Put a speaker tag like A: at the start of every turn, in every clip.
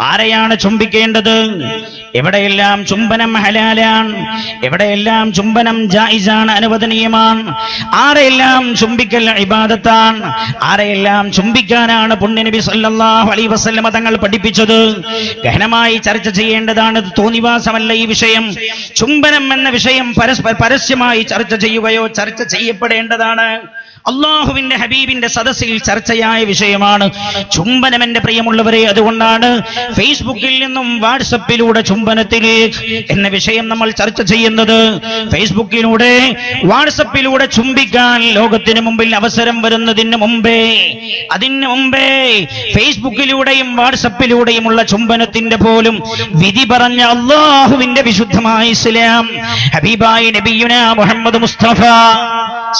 A: ആരെയാണ് ചുംബിക്കേണ്ടത്? എവിടെയെല്ലാം ചുംബനം ഹലാലാണ്? എവിടെയെല്ലാം ചുംബനം ജായിസാണ് അനുവദനീയമാണ്? ആരെയെല്ലാം ചുംബിക്കൽ ഇബാദത്താണ്? ആരെയെല്ലാം ചുംബിക്കാനാണ് പുണ്യനബി സല്ലല്ലാഹു അലൈഹി വസല്ലമ തങ്ങൾ പഠിപ്പിച്ചത്? ഗഹനമായി ചർച്ച ചെയ്യേണ്ടതാണ്. തോന്നിവാസമല്ല ഈ വിഷയം. ചുംബനം എന്ന വിഷയം പരസ്പര പരസ്യമായി ചർച്ച ചെയ്യുകയോ ചർച്ച ചെയ്യപ്പെടേണ്ടതാണ്. അള്ളാഹുവിന്റെ ഹബീബിന്റെ സദസ്സിൽ ചർച്ചയായ വിഷയമാണ്. ചുംബനം എന്റെ പ്രിയമുള്ളവരെ അതുകൊണ്ടാണ് ഫേസ്ബുക്കിൽ നിന്നും വാട്സപ്പിലൂടെ ചുംബനത്തിലേക്ക് എന്ന വിഷയം നമ്മൾ ചർച്ച ചെയ്യുന്നത്. ഫേസ്ബുക്കിലൂടെ വാട്സപ്പിലൂടെ ചുംബിക്കാൻ ലോകത്തിന് മുമ്പിൽ അവസരം വരുന്നതിന് മുമ്പേ അതിന് മുമ്പേ ഫേസ്ബുക്കിലൂടെയും വാട്സപ്പിലൂടെയുമുള്ള ചുംബനത്തിന്റെ പോലും വിധി പറഞ്ഞ അള്ളാഹുവിന്റെ വിശുദ്ധമായ ഇസ്ലാം ഹബീബായി നബിയുന മുഹമ്മദ് മുസ്തഫ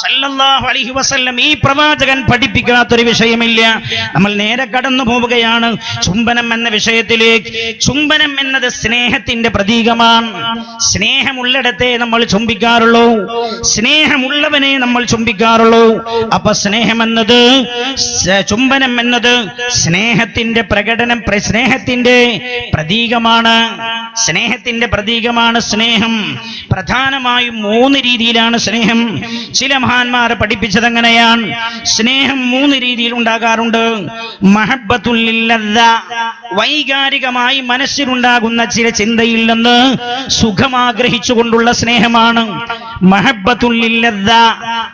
A: സല്ലല്ലാഹു അലൈഹി വസല്ലം ഈ പ്രവാചകൻ പഠിപ്പിക്കാത്തൊരു വിഷയമില്ല. നമ്മൾ നേരെ കടന്നു പോവുകയാണ്. ചുംബനം എന്ന വിഷയത്തിലേക്ക്. ചുംബനം എന്നത് സ്നേഹത്തിന്റെ പ്രതീകമാണ്. സ്നേഹമുള്ളിടത്തെ നമ്മൾ ചുംബിക്കാറുള്ളൂ. സ്നേഹമുള്ളവനെ നമ്മൾ ചുംബിക്കാറുള്ളൂ. അപ്പൊ സ്നേഹം എന്നത് ചുംബനം എന്നത് സ്നേഹത്തിന്റെ പ്രകടനം പ്ര- സ്നേഹത്തിന്റെ പ്രതീകമാണ്. സ്നേഹത്തിന്റെ പ്രതീകമാണ് സ്നേഹം. പ്രധാനമായും മൂന്ന് രീതിയിലാണ് സ്നേഹം. ചില മഹാന്മാരെ പഠിപ്പിച്ചത് എങ്ങനെയാണ് സ്നേഹം മൂന്ന് രീതിയിൽ ഉണ്ടാകാറുണ്ട്. മഹബത്തുല്ലില്ലത വൈകാരികമായി മനസ്സിലുണ്ടാകുന്ന ചില ചിന്തയിൽ നിന്ന് സുഖം ആഗ്രഹിച്ചുകൊണ്ടുള്ള സ്നേഹമാണ് മഹബത്തുല്ലില്ലത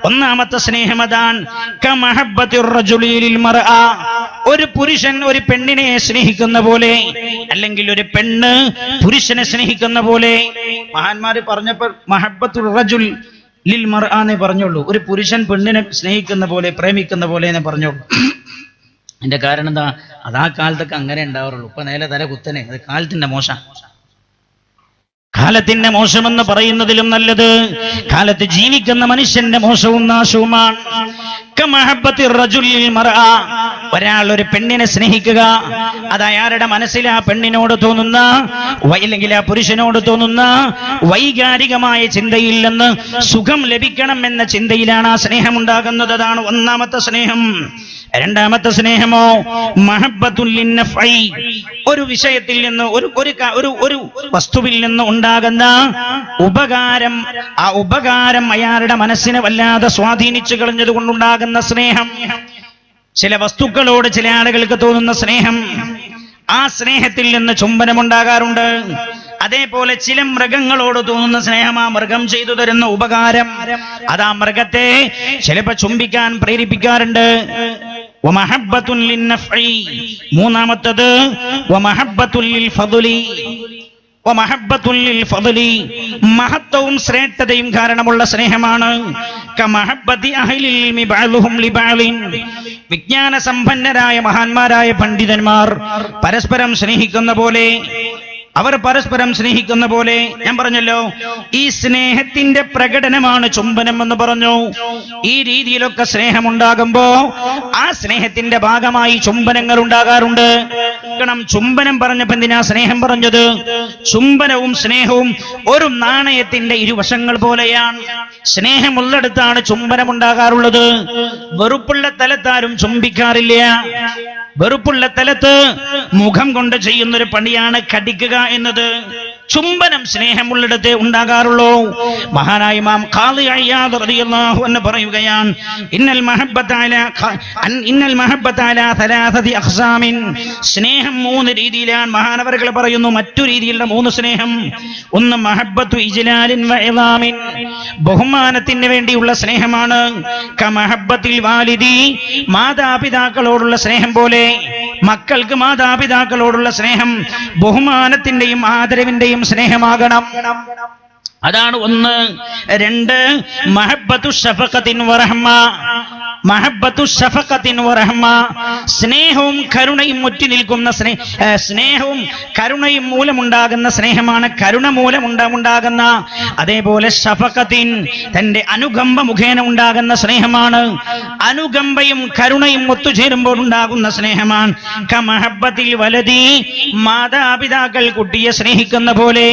A: ഒന്നാമത്തെ സ്നേഹം അതാണ്. കമഹബ്ബത്തുർ റജുലി ലിൽ മർഅ. ഒരു പുരുഷൻ ഒരു പെണ്ണിനെ സ്നേഹിക്കുന്ന പോലെ അല്ലെങ്കിൽ ഒരു പെണ്ണ് പുരുഷനെ സ്നേഹിക്കുന്ന പോലെ. മഹാന്മാര് പറഞ്ഞപ്പോൾ മഹബത്തുൽ റജുൽ ലിൽ മറാന്നേ പറഞ്ഞുള്ളൂ. ഒരു പുരുഷൻ പെണ്ണിനെ സ്നേഹിക്കുന്ന പോലെ പ്രേമിക്കുന്ന പോലെ എന്നെ പറഞ്ഞോളൂ അതിന്റെ കാരണം എന്താ? അത് ആ കാലത്തൊക്കെ അങ്ങനെ ഉണ്ടാവാറുള്ളൂ. ഇപ്പൊ നേരെ തല കുത്തനെ. അത് കാലത്തിന്റെ മോശം കാലത്തിന്റെ മോശമെന്ന് പറയുന്നതിലും നല്ലത്. കാലത്ത് ജീവിക്കുന്ന മനുഷ്യന്റെ മോശവും നാശവുമാണ്. ഒരാൾ ഒരു പെണ്ണിനെ സ്നേഹിക്കുക. അത് അയാളുടെ മനസ്സിൽ ആ പെണ്ണിനോട് തോന്നുന്ന അല്ലെങ്കിൽ ആ പുരുഷനോട് തോന്നുന്ന വൈകാരികമായ ചിന്തയിൽ നിന്ന് സുഖം ലഭിക്കണം എന്ന ചിന്തയിലാണ് ആ സ്നേഹം ഉണ്ടാകുന്നത് അതാണ് ഒന്നാമത്തെ സ്നേഹം. രണ്ടാമത്തെ സ്നേഹമോ. ഒരു വിഷയത്തിൽ നിന്ന് ഒരു ഒരു ഒരു വസ്തുവിൽ നിന്ന് ഉണ്ടാകുന്ന ഉപകാരം ആ ഉപകാരം അയാളുടെ മനസ്സിനെ വല്ലാതെ സ്വാധീനിച്ചു കളഞ്ഞത് കൊണ്ടുണ്ടാകുന്ന സ്നേഹം. ചില വസ്തുക്കളോട് ചില ആളുകൾക്ക് തോന്നുന്ന സ്നേഹം. ആ സ്നേഹത്തിൽ നിന്ന് ചുംബനമുണ്ടാകാറുണ്ട്. അതേപോലെ ചില മൃഗങ്ങളോട് തോന്നുന്ന സ്നേഹം ആ മൃഗം ചെയ്തു തരുന്ന ഉപകാരം. അത് ആ മൃഗത്തെ ചിലപ്പോ ചുംബിക്കാൻ പ്രേരിപ്പിക്കാറുണ്ട്. മൂന്നാമത്തത്. മഹത്വവും ശ്രേഷ്ഠതയും കാരണമുള്ള സ്നേഹമാണ്. വിജ്ഞാന സമ്പന്നരായ മഹാന്മാരായ പണ്ഡിതന്മാർ പരസ്പരം സ്നേഹിക്കുന്ന പോലെ അവർ പരസ്പരം സ്നേഹിക്കുന്ന പോലെ ഞാൻ പറഞ്ഞല്ലോ ഈ സ്നേഹത്തിന്റെ പ്രകടനമാണ് ചുംബനം എന്ന് പറഞ്ഞു. ഈ രീതിയിലൊക്കെ സ്നേഹമുണ്ടാകുമ്പോ ആ സ്നേഹത്തിന്റെ ഭാഗമായി ചുംബനങ്ങൾ ഉണ്ടാകാറുണ്ട്. ചുംബനം പറഞ്ഞപ്പോ എന്തിനാ സ്നേഹം പറഞ്ഞത്? ചുംബനവും സ്നേഹവും ഒരു നാണയത്തിന്റെ ഇരുവശങ്ങൾ പോലെയാണ്. സ്നേഹമുള്ളിടത്താണ് ചുംബനം ഉണ്ടാകാറുള്ളത് വെറുപ്പുള്ള തലത്താരും ചുംബിക്കാറില്ല. വെറുപ്പുള്ള തലത്ത് മുഖം കൊണ്ട് ചെയ്യുന്നൊരു പണിയാണ് കടിക്കുക എന്നത്. ചുംബനം സ്നേഹമുള്ളിടത്ത് ഉണ്ടാകാറുള്ളൂ. മഹാനായ മാം ഖാദി അയ്യാദ് റളിയല്ലാഹു അൻഹു പറയുകയാണ് ഇന്നൽ മഹബ്ബത അലാ അൻ- ഇന്നൽ മഹബ്ബത അലാ തലാസതി അഖ്സാമിൻ. സ്നേഹം മൂന്ന് രീതിയിലാണ് മഹാനവറുകൾ പറയുന്നു. മറ്റു രീതിയിലുള്ള മൂന്ന് സ്നേഹം ഒന്ന് മഹബ്ബത്തു ഇജ്ലാലിൻ വ ഇളാമിൻ ബഹുമാനത്തിന് വേണ്ടിയുള്ള സ്നേഹമാണ്. കമഹബ്ബത്തിൽ വാലിദി മാതാപിതാക്കളോടുള്ള സ്നേഹം പോലെ. മക്കൾക്ക് മാതാപിതാക്കളോടുള്ള സ്നേഹം ബഹുമാനത്തിന്റെയും ആദരവിന്റെയും സ്നേഹമാകണം. അതാണ് ഒന്ന്. രണ്ട് മഹബത്തു ഷഫഖത്തിൻ വറഹ്മ. സ്നേഹവും കരുണയും മുറ്റി നിൽക്കുന്ന സ്നേഹ സ്നേഹവും കരുണയും മൂലമുണ്ടാകുന്ന സ്നേഹമാണ് കരുണ മൂലമുണ്ടാകുന്ന. അതേപോലെ ഷഫഖത്തിൻ തന്റെ അനുകമ്പ മുഖേന ഉണ്ടാകുന്ന സ്നേഹമാണ്. അനുകമ്പയും കരുണയും ഒത്തുചേരുമ്പോൾ ഉണ്ടാകുന്ന സ്നേഹമാണ്. കമഹബത്തിൽ വലതി മാതാപിതാക്കൾ കുട്ടിയെ സ്നേഹിക്കുന്ന പോലെ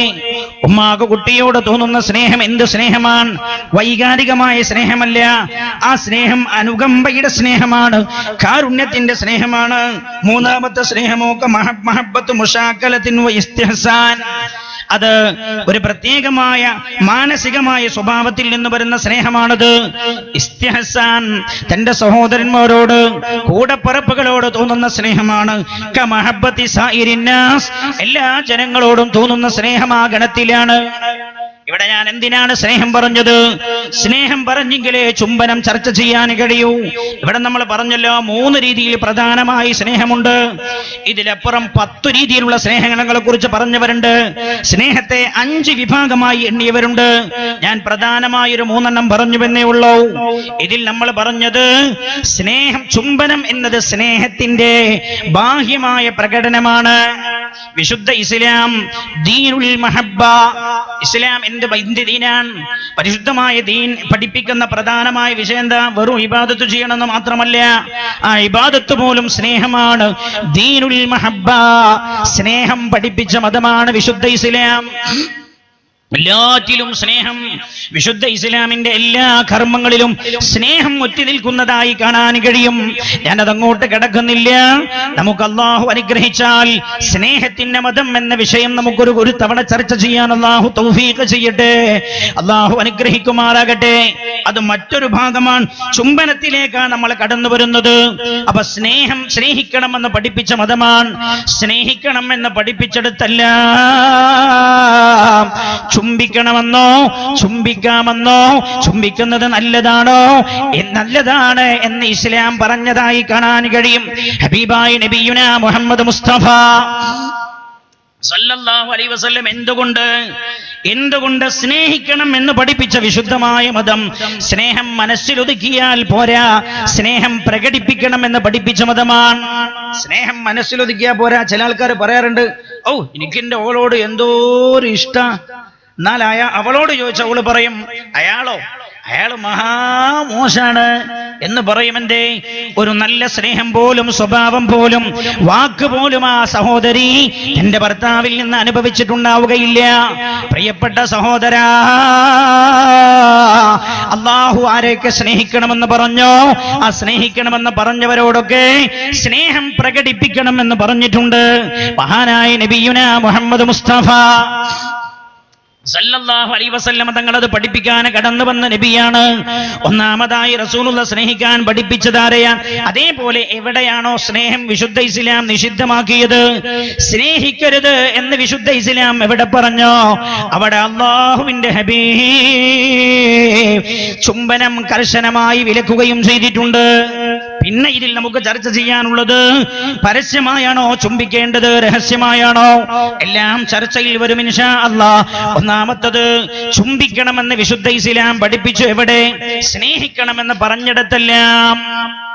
A: ഉമ്മാക്ക് കുട്ടിയോട് തോന്നുന്ന സ്നേഹം എന്ത് സ്നേഹമാണ്? വൈകാരികമായ സ്നേഹമല്ല. ആ സ്നേഹം അനുകമ്പയുടെ സ്നേഹമാണ്. കാരുണ്യത്തിന്റെ സ്നേഹമാണ്. മൂന്നാമത്തെ സ്നേഹമൊക്കെ മഹ- മഹബത്ത് മുഷാക്കലത്തിൻ ഇസ്തിഹ്സാൻ. അത് ഒരു പ്രത്യേകമായ മാനസികമായ സ്വഭാവത്തിൽ നിന്ന് വരുന്ന സ്നേഹമാണത്. ഇസ്തിഹസാൻ തന്റെ സഹോദരന്മാരോട് കൂടപ്പറപ്പുകളോട് തോന്നുന്ന സ്നേഹമാണ്. എല്ലാ ജനങ്ങളോടും തോന്നുന്ന സ്നേഹം ആ ഗണത്തിലാണ്. ഞാൻ എന്തിനാണ് സ്നേഹം പറഞ്ഞത്? സ്നേഹം പറഞ്ഞെങ്കിലേ ചുംബനം ചർച്ച ചെയ്യാൻ കഴിയൂ. ഇവിടെ നമ്മൾ പറഞ്ഞല്ലോ മൂന്ന് രീതിയിൽ പ്രധാനമായി സ്നേഹമുണ്ട്. ഇതിലപ്പുറം പത്തു രീതിയിലുള്ള സ്നേഹങ്ങളെ കുറിച്ച് പറഞ്ഞവരുണ്ട്. സ്നേഹത്തെ അഞ്ച് വിഭാഗമായി എണ്ണിയവരുണ്ട്. ഞാൻ പ്രധാനമായി ഒരു മൂന്നെണ്ണം പറഞ്ഞുവെന്നേ ഉള്ളൂ. ഇതിൽ നമ്മൾ പറഞ്ഞത് സ്നേഹം ചുംബനം എന്നത് സ്നേഹത്തിന്റെ ബാഹ്യമായ പ്രകടനമാണ്. വിശുദ്ധ ഇസ്ലാം ദീനുൽ മഹബ്ബ. ഇസ്ലാം എന്ത് എന്ത് ദീനാണ് പരിശുദ്ധമായ ദീൻ പഠിപ്പിക്കുന്ന പ്രധാനമായ വിഷയം എന്താ? വെറും ഇബാദത്ത് ചെയ്യണമെന്ന് മാത്രമല്ല ആ ഇബാദത്ത് പോലും സ്നേഹമാണ്. ദീനുൽ മഹബ്ബ സ്നേഹം പഠിപ്പിച്ച മതമാണ് വിശുദ്ധ ഇസ്ലാം. എല്ലാറ്റിലും സ്നേഹം വിശുദ്ധ ഇസ്ലാമിന്റെ എല്ലാ കർമ്മങ്ങളിലും സ്നേഹം ഒറ്റി നിൽക്കുന്നതായി കാണാൻ കഴിയും. ഞാനത് അങ്ങോട്ട് കിടക്കുന്നില്ല. നമുക്ക് അള്ളാഹു അനുഗ്രഹിച്ചാൽ സ്നേഹത്തിന്റെ മതം എന്ന വിഷയം നമുക്കൊരു ഒരു തവണ ചർച്ച ചെയ്യാൻ അള്ളാഹു തൗഫീഖ് ചെയ്യട്ടെ. അള്ളാഹു അനുഗ്രഹിക്കുമാറാകട്ടെ. അത് മറ്റൊരു ഭാഗമാണ് ചുംബനത്തിലേക്കാണ് നമ്മൾ കടന്നു വരുന്നത്. അപ്പൊ സ്നേഹം സ്നേഹിക്കണമെന്ന് പഠിപ്പിച്ച മതമാണ്. സ്നേഹിക്കണം എന്ന് പഠിപ്പിച്ചെടുത്തല്ല. ചുംബിക്കണമെന്നോ? ചുംബിക്കാമെന്നോ? ചുംബിക്കുന്നത് നല്ലതാണോ? നല്ലതാണ് എന്ന് ഇസ്ലാം പറഞ്ഞതായി കാണാൻ കഴിയും. ഹബീബായി നബിയുന മുഹമ്മദ് മുസ്തഫ സല്ലല്ലാഹു വസല്ലം എന്തുകൊണ്ട്? എന്തുകൊണ്ട് സ്നേഹിക്കണം എന്ന് പഠിപ്പിച്ച വിശുദ്ധമായ മതം? സ്നേഹം മനസ്സിലൊതുക്കിയാൽ പോരാ. സ്നേഹം പ്രകടിപ്പിക്കണം എന്ന് പഠിപ്പിച്ച മതമാണ്. സ്നേഹം മനസ്സിലൊതുക്കിയാൽ പോരാ. ചില ആൾക്കാർ പറയാറുണ്ട് ഓ എനിക്കെന്റെ ഓളോട് എന്തോ ഒരു ഇഷ്ട. എന്നാൽ അയാ അവളോട് ചോദിച്ച അവൾ പറയും അയാളോ അയാൾ മഹാമോശാണ്. എന്ന് പറയും പറയുമെന്തേ? ഒരു നല്ല സ്നേഹം പോലും സ്വഭാവം പോലും വാക്ക് പോലും ആ സഹോദരി എന്റെ ഭർത്താവിൽ നിന്ന് അനുഭവിച്ചിട്ടുണ്ടാവുകയില്ല. പ്രിയപ്പെട്ട സഹോദരാ അള്ളാഹു ആരെയൊക്കെ സ്നേഹിക്കണമെന്ന് പറഞ്ഞോ? ആ സ്നേഹിക്കണമെന്ന് പറഞ്ഞവരോടൊക്കെ സ്നേഹം പ്രകടിപ്പിക്കണമെന്ന് പറഞ്ഞിട്ടുണ്ട്. മഹാനായ നബിയുന മുഹമ്മദ് മുസ്തഫ സല്ലല്ലാഹു അലൈഹി വസല്ലം തങ്ങൾ അത് പഠിപ്പിക്കാൻ കടന്നു വന്ന നബിയാണ്. ഒന്നാമതായി റസൂലുള്ള സ്നേഹിക്കാൻ പഠിപ്പിച്ചതാരെയാ? അതേപോലെ എവിടെയാണോ സ്നേഹം വിശുദ്ധ ഇസ്ലാം നിഷിദ്ധമാക്കിയത്? സ്നേഹിക്കരുത് എന്ന് വിശുദ്ധ ഇസ്ലാം എവിടെ പറഞ്ഞോ? അവിടെ അള്ളാഹുവിന്റെ ഹബീബ് ചുംബനം കർശനമായി വിലക്കുകയും ചെയ്തിട്ടുണ്ട്. പിന്നെ ഇതിൽ നമുക്ക് ചർച്ച ചെയ്യാനുള്ളത് പരസ്യമായാണോ ചുംബിക്കേണ്ടത് രഹസ്യമായാണോ? എല്ലാം ചർച്ചയിൽ വരും ഇൻഷാ അല്ലാ. ഒന്നാമത്തത് ചുംബിക്കണമെന്ന് വിശുദ്ധ ഇസ്ലാം പഠിപ്പിച്ചു എവിടെ? സ്നേഹിക്കണമെന്ന് പറഞ്ഞിടത്തെല്ലാം.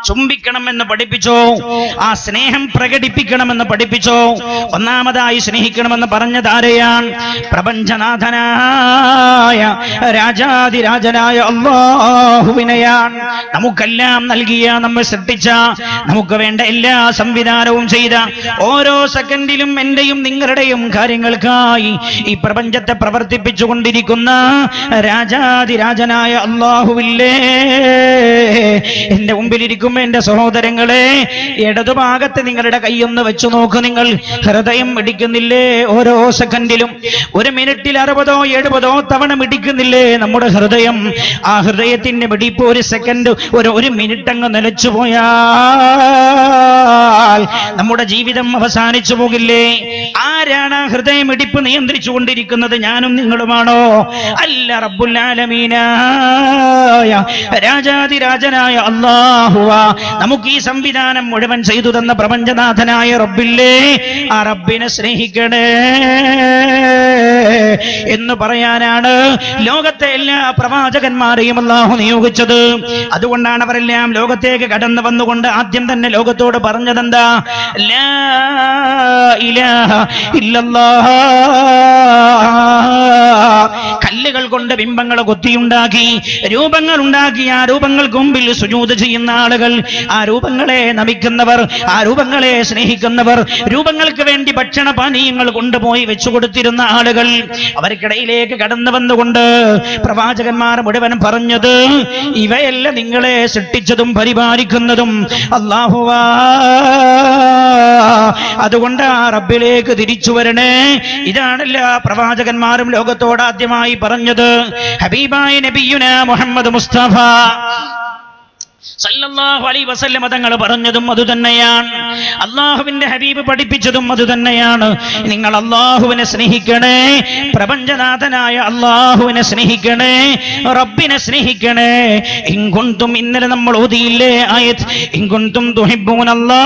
A: ചുംബിക്കണമെന്ന് പഠിപ്പിച്ചോ? ആ സ്നേഹം പ്രകടിപ്പിക്കണമെന്ന് പഠിപ്പിച്ചോ? ഒന്നാമതായി സ്നേഹിക്കണമെന്ന് പറഞ്ഞതാരെയാണ് പ്രപഞ്ചനാഥനായ രാജാതിരാജനായ അള്ളാഹുവിനെയാണ്. നമുക്കെല്ലാം നൽകിയ നമ്മെ സൃഷ്ടിച്ച നമുക്ക് വേണ്ട എല്ലാ സംവിധാനവും ചെയ്ത ഓരോ സെക്കൻഡിലും എന്റെയും നിങ്ങളുടെയും കാര്യങ്ങൾക്കായി ഈ പ്രപഞ്ചത്തെ പ്രവർത്തിപ്പിച്ചുകൊണ്ടിരിക്കുന്ന രാജാതിരാജനായ അള്ളാഹുവില്ലേ? എന്റെ മുമ്പിലിരിക്കും എന്റെ സഹോദരങ്ങളെ ഇടതുഭാഗത്ത് നിങ്ങളുടെ കൈയൊന്ന് വെച്ചു നോക്ക് നിങ്ങൾ. ഹൃദയം മിടിക്കുന്നില്ലേ ഓരോ സെക്കൻഡിലും? ഒരു മിനിറ്റിൽ അറുപതോ എഴുപതോ തവണ മിടിക്കുന്നില്ലേ നമ്മുടെ ഹൃദയം? ആ ഹൃദയത്തിന്റെ മിടിപ്പ് ഒരു സെക്കൻഡ് ഒരു ഒരു മിനിറ്റ് അങ്ങ് നിലച്ചു പോയാൽ നമ്മുടെ ജീവിതം അവസാനിച്ചു പോകില്ലേ? ആരാണ് ആ ഹൃദയം മിടിപ്പ് നിയന്ത്രിച്ചു കൊണ്ടിരിക്കുന്നത് ഞാനും നിങ്ങളുമാണോ? അല്ല റബ്ബുല്ലാലമീനായ രാജാതിരാജനായ അള്ളാഹുവ നമുക്ക് ഈ സംവിധാനം മുഴുവൻ ചെയ്തു തന്ന പ്രപഞ്ചനാഥനായ റബ്ബില്ലേ? ആ റബ്ബിനെ സ്നേഹിക്കണേ എന്ന് പറയാനാണ് ലോകത്തെ എല്ലാ പ്രവാചകന്മാരെയും അള്ളാഹു നിയോഗിച്ചത്. അതുകൊണ്ടാണ് അവരെല്ലാം ലോകത്തേക്ക് കടന്നു വന്നുകൊണ്ട് ആദ്യം തന്നെ ലോകത്തോട് പറഞ്ഞതെന്താ? ലാ ഇലാഹ ഇല്ലല്ലാഹ്. കല്ലുകൾ കൊണ്ട് ബിംബങ്ങൾ കൊത്തിയുണ്ടാക്കി രൂപങ്ങൾ ഉണ്ടാക്കി ആ രൂപങ്ങൾക്ക് മുമ്പിൽ സുജൂത് ചെയ്യുന്ന ആളുകൾ ആ രൂപങ്ങളെ നമിക്കുന്നവർ ആ രൂപങ്ങളെ സ്നേഹിക്കുന്നവർ രൂപങ്ങൾക്ക് വേണ്ടി ഭക്ഷണ പാനീയങ്ങൾ കൊണ്ടുപോയി വെച്ചു കൊടുത്തിരുന്ന ആളുകൾ അവർക്കിടയിലേക്ക് കടന്നു വന്നുകൊണ്ട് പ്രവാചകന്മാർ മുഴുവൻ പറഞ്ഞത് ഇവയല്ല നിങ്ങളെ സൃഷ്ടിച്ചതും പരിപാലിക്കുന്നതും അള്ളാഹുവാ അതുകൊണ്ട് ആ റബ്ബിലേക്ക് തിരിച്ചു വരണേ. ഇതാണല്ല പ്രവാചകന്മാരും ലോകത്തോട് ആദ്യമായി പറഞ്ഞത് ഹബീബായ നബിയുന മുഹമ്മദ് മുസ്തഫ. സല്ലല്ലാഹു അലൈഹി വസല്ലമ തങ്ങൾ പറഞ്ഞതും അതുതന്നെയാണ്. അള്ളാഹുവിന്റെ ഹബീബ് പഠിപ്പിച്ചതും അതുതന്നെയാണ്. നിങ്ങൾ അള്ളാഹുവിനെ സ്നേഹിക്കണേ പ്രപഞ്ചനാഥനായ അള്ളാഹുവിനെ സ്നേഹിക്കണേ റബ്ബിനെ സ്നേഹിക്കണേ. ഇങ്കുന്തും ഇന്നലെ നമ്മൾ ഓതിയില്ലേ ആയത്? ഇങ്കുന്തും തുഹിബ്ബൂനല്ലാ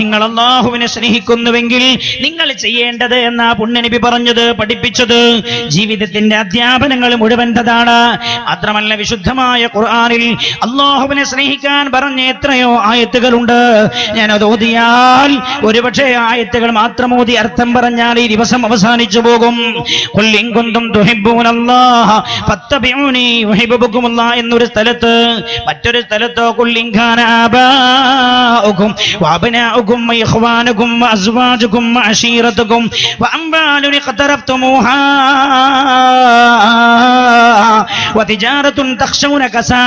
A: നിങ്ങൾ അള്ളാഹുവിനെ സ്നേഹിക്കുന്നുവെങ്കിൽ നിങ്ങൾ ചെയ്യേണ്ടത് എന്നാ പുണ്യനബി പറഞ്ഞത് പഠിപ്പിച്ചത്. ജീവിതത്തിന്റെ അധ്യാപനങ്ങൾ മുഴുവന്റെതാണ് മാത്രമല്ല വിശുദ്ധമായ ഖുർആനിൽ അള്ളാഹുവിനെ സ്നേഹിക്കാൻ പറഞ്ഞ എത്രയോ ആയത്തുകളുണ്ട് ഞാൻ അത് ഓതിയാൽ ഒരുപക്ഷെ ആയത്തുകൾ മാത്രം ഓതി അർത്ഥം പറഞ്ഞാൽ ഈ ദിവസം അവസാനിച്ചു പോകും ഖുൽ ഇൻ കുന്തും തുഹിബ്ബൂനല്ലാഹ ഫത്തബിഊനി യുഹിബ്ബുക്കുമുല്ലാ എന്നൊരു സ്ഥലത്ത് മറ്റൊരു സ്ഥലത്തോ കുല്ലിങ്കാന ആബാഉക്കും وأبناؤكم وإخوانكم وأزواجكم وعشيرتكم وأموال اقترفتموها وتجارة تخشون كسادها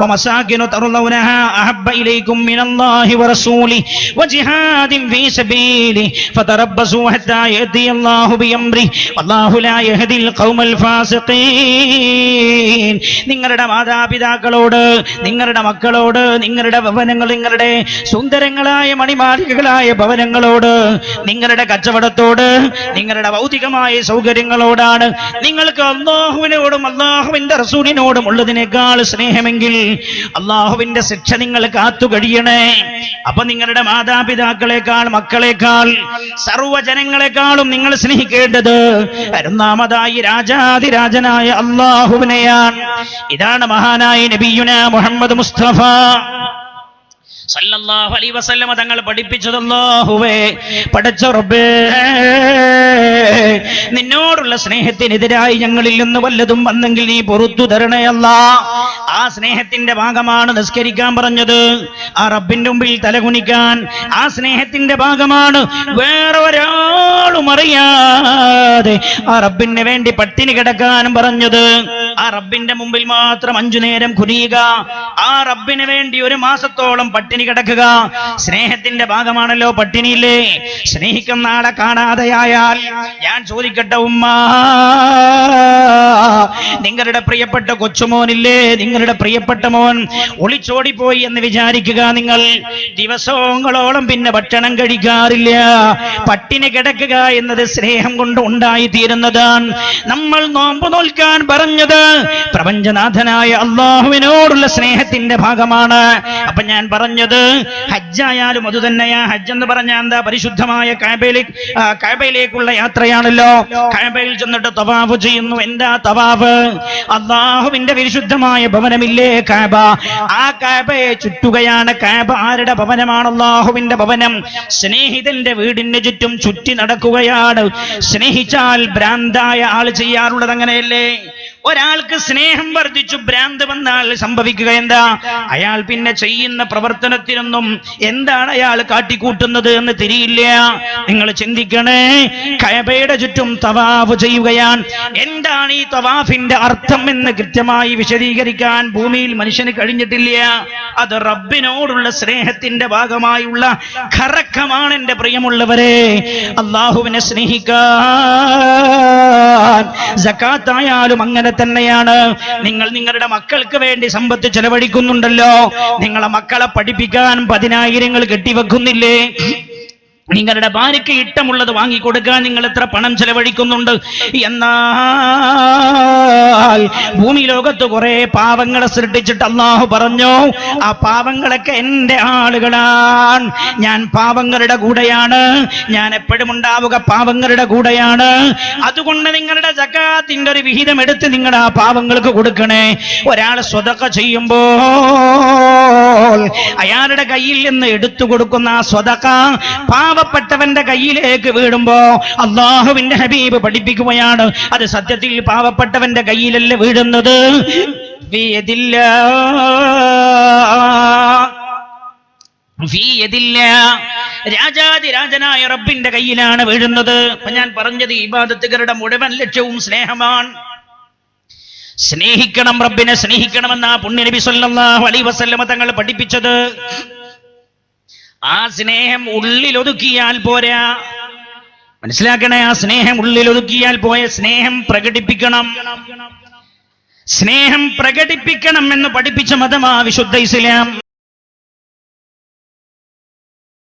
A: ومساكن ترضونها أحب إليكم من الله ورسوله وجهاد في سبيله فتربصوا حتى يأتي الله بأمره والله لا يهدي القوم الفاسقين നിങ്ങളുടെ മാതാപിതാക്കളോട് നിങ്ങളുടെ മക്കളോട് നിങ്ങളുടെ ഭവനങ്ങൾ നിങ്ങളുടെ സുന്ദരങ്ങളായ മണിമാളികകളായ ഭവനങ്ങളോട് നിങ്ങളുടെ കച്ചവടത്തോട് നിങ്ങളുടെ ഭൗതികമായ സൗകര്യങ്ങളോടാണ് നിങ്ങൾക്ക് അള്ളാഹുവിനോടും അള്ളാഹുവിന്റെ റസൂലിനോടും ഉള്ളതിനേക്കാൾ സ്നേഹമെങ്കിൽ അള്ളാഹുവിന്റെ ശിക്ഷ നിങ്ങൾ കാത്തു കഴിയണേ അപ്പൊ നിങ്ങളുടെ മാതാപിതാക്കളെക്കാൾ മക്കളെക്കാൾ സർവജനങ്ങളെക്കാളും നിങ്ങൾ സ്നേഹിക്കേണ്ടത് ഒന്നാമതായി രാജാതിരാജനായ അള്ളാഹുവിനെയാണ്. ഇതാണ് മഹാനായ നബിയുന മുഹമ്മദ് മുസ്തഫ. സല്ലല്ലാഹു അലൈഹി വസല്ലമ തങ്ങൾ പഠിപ്പിച്ചത് അല്ലാഹുവേ പഠിച്ച റബ്ബേ നിന്നോടുള്ള സ്നേഹത്തിനെതിരായി ഞങ്ങളിൽ നിന്ന് വല്ലതും വന്നെങ്കിൽ നീ പൊറത്തു തരണയല്ല ആ സ്നേഹത്തിന്റെ ഭാഗമാണ് നിസ്കരിക്കാൻ പറഞ്ഞത്. ആ റബ്ബിന്റെ മുമ്പിൽ തലകുനിക്കാൻ ആ സ്നേഹത്തിന്റെ ഭാഗമാണ്. വേറെ ഒരാളും അറിയാതെ ആ റബ്ബിന് വേണ്ടി പട്ടിണി കിടക്കാനും പറഞ്ഞത്. ആ റബ്ബിന്റെ മുമ്പിൽ മാത്രം അഞ്ചു നേരം കുനിയുക. ആ റബ്ബിന് വേണ്ടി ഒരു മാസത്തോളം പട്ടിണി കിടക്കുക. സ്നേഹത്തിന്റെ ഭാഗമാണല്ലോ പട്ടിണിയില്ലേ? സ്നേഹിക്കുന്ന ആളെ കാണാതെയായാൽ ഞാൻ ചോദിക്കട്ടെ ഉമ്മ. നിങ്ങളുടെ പ്രിയപ്പെട്ട കൊച്ചുമോനില്ലേ? നിങ്ങളുടെ പ്രിയപ്പെട്ട മോൻ ഒളിച്ചോടിപ്പോയി എന്ന് വിചാരിക്കുക നിങ്ങൾ. ദിവസങ്ങളോളം പിന്നെ ഭക്ഷണം കഴിക്കാറില്ല. പട്ടിണി കിടക്കുക എന്നത് സ്നേഹം കൊണ്ട് ഉണ്ടായി തീരുന്നതാണ് നമ്മൾ നോമ്പ് നോൽക്കാൻ പറഞ്ഞത് പ്രപഞ്ചനാഥനായ അള്ളാഹുവിനോടുള്ള സ്നേഹത്തിന്റെ ഭാഗമാണ്. അപ്പൊ ഞാൻ പറഞ്ഞത് ഹജ്ജായാലും അത് തന്നെയാ. ഹജ്ജ് എന്ന് പറഞ്ഞാൽ എന്താ? പരിശുദ്ധമായ കാബയിലേക്ക് കാബയിലേക്കുള്ള യാത്രയാണല്ലോ. കാബയിൽ ചെന്നിട്ട് തവാഫ് ചെയ്യുന്നു. എന്താ തവാഫ്? അള്ളാഹുവിന്റെ പരിശുദ്ധമായ ഭവനമില്ലേ കാബ? ആ കാബയെ ചുറ്റുകയാണ് കാബ. ആരുടെ ഭവനമാണ് അള്ളാഹുവിന്റെ ഭവനം? സ്നേഹിതന്റെ വീടിന് ചുറ്റും ചുറ്റി നടക്കുകയാണ്. സ്നേഹിച്ചാൽ ഭ്രാന്തായ ആൾ ചെയ്യാറുള്ളത് അങ്ങനെയല്ലേ? ഒരാൾക്ക് സ്നേഹം വർദ്ധിച്ചു ഭ്രാന്ത് വന്നാൽ സംഭവിക്കുക എന്താ? അയാൾ പിന്നെ ചെയ്യുന്ന പ്രവർത്തനത്തിനൊന്നും എന്താണ് അയാൾ കാട്ടിക്കൂട്ടുന്നത് എന്ന് തിരിയില്ല. നിങ്ങൾ ചിന്തിക്കണേ കയബയുടെ ചുറ്റും തവാഫ് ചെയ്യുകയാണ്. എന്താണ് ഈ തവാഫിന്റെ അർത്ഥം എന്ന് കൃത്യമായി വിശദീകരിക്കാൻ ഭൂമിയിൽ മനുഷ്യന് കഴിഞ്ഞിട്ടില്ല. അത് റബ്ബിനോടുള്ള സ്നേഹത്തിന്റെ ഭാഗമായുള്ള ഖറക്കമാണ് എന്റെ പ്രിയമുള്ളവരെ. അള്ളാഹുവിനെ സ്നേഹിക്കാൻ ജക്കാത്തായാലും അങ്ങനെ തന്നെയാണ്. നിങ്ങൾ നിങ്ങളുടെ മക്കൾക്ക് വേണ്ടി സമ്പത്ത് ചെലവഴിക്കുന്നുണ്ടല്ലോ. നിങ്ങളെ മക്കളെ പഠിപ്പിക്കാൻ പതിനായിരങ്ങൾ കെട്ടിവെക്കുന്നില്ലേ? നിങ്ങളുടെ ഭാര്യയ്ക്ക് ഇഷ്ടമുള്ളത് വാങ്ങിക്കൊടുക്കാൻ നിങ്ങൾ എത്ര പണം ചെലവഴിക്കുന്നുണ്ട്? എന്നാൽ ഭൂമി ലോകത്ത് കുറെ പാവങ്ങളെ സൃഷ്ടിച്ചിട്ട് അള്ളാഹു പറഞ്ഞു ആ പാവങ്ങളൊക്കെ എന്റെ ആളുകളാണ്. ഞാൻ പാവങ്ങളുടെ കൂടെയാണ്. ഞാൻ എപ്പോഴും ഉണ്ടാവുക പാവങ്ങളുടെ കൂടെയാണ്. അതുകൊണ്ട് നിങ്ങളുടെ ജക്കാത്തിന്റെ ഒരു വിഹിതം എടുത്ത് നിങ്ങൾ ആ പാവങ്ങൾക്ക് കൊടുക്കണേ. ഒരാൾ സ്വതക്ക ചെയ്യുമ്പോൾ അയാളുടെ കയ്യിൽ നിന്ന് എടുത്തു കൊടുക്കുന്ന ആ സ്വതക്ക പാവപ്പെട്ടവന്റെ കയ്യിലേക്ക് വീഴുമ്പോ അള്ളാഹുവിന്റെ ഹബീബ് പഠിപ്പിക്കുകയാണ്. അത് സത്യത്തിൽ പാവപ്പെട്ടവന്റെ കയ്യിലല്ല വീഴുന്നത്? രാജാതിരാജനായ റബ്ബിന്റെ കയ്യിലാണ് വീഴുന്നത്. അപ്പൊ ഞാൻ പറഞ്ഞത് ഇബാദത്തുകാരുടെ മുഴുവൻ ലക്ഷ്യവും സ്നേഹമാണ്. സ്നേഹിക്കണം റബ്ബിനെ സ്നേഹിക്കണമെന്ന പുണ്യ നബി സല്ലല്ലാഹു അലൈഹി വസല്ലമ തങ്ങൾ പഠിപ്പിച്ചത്. ആ സ്നേഹം ഉള്ളിൽ ഒതുക്കിയാൽ പോരാ. മനസ്സിലാക്കണേ ആ സ്നേഹം ഉള്ളിൽ ഒതുക്കിയാൽ പോയ സ്നേഹം പ്രകടിപ്പിക്കണം. സ്നേഹം പ്രകടിപ്പിക്കണം എന്ന് പഠിപ്പിച്ച മതമാ വിശുദ്ധ ഇസ്ലാം.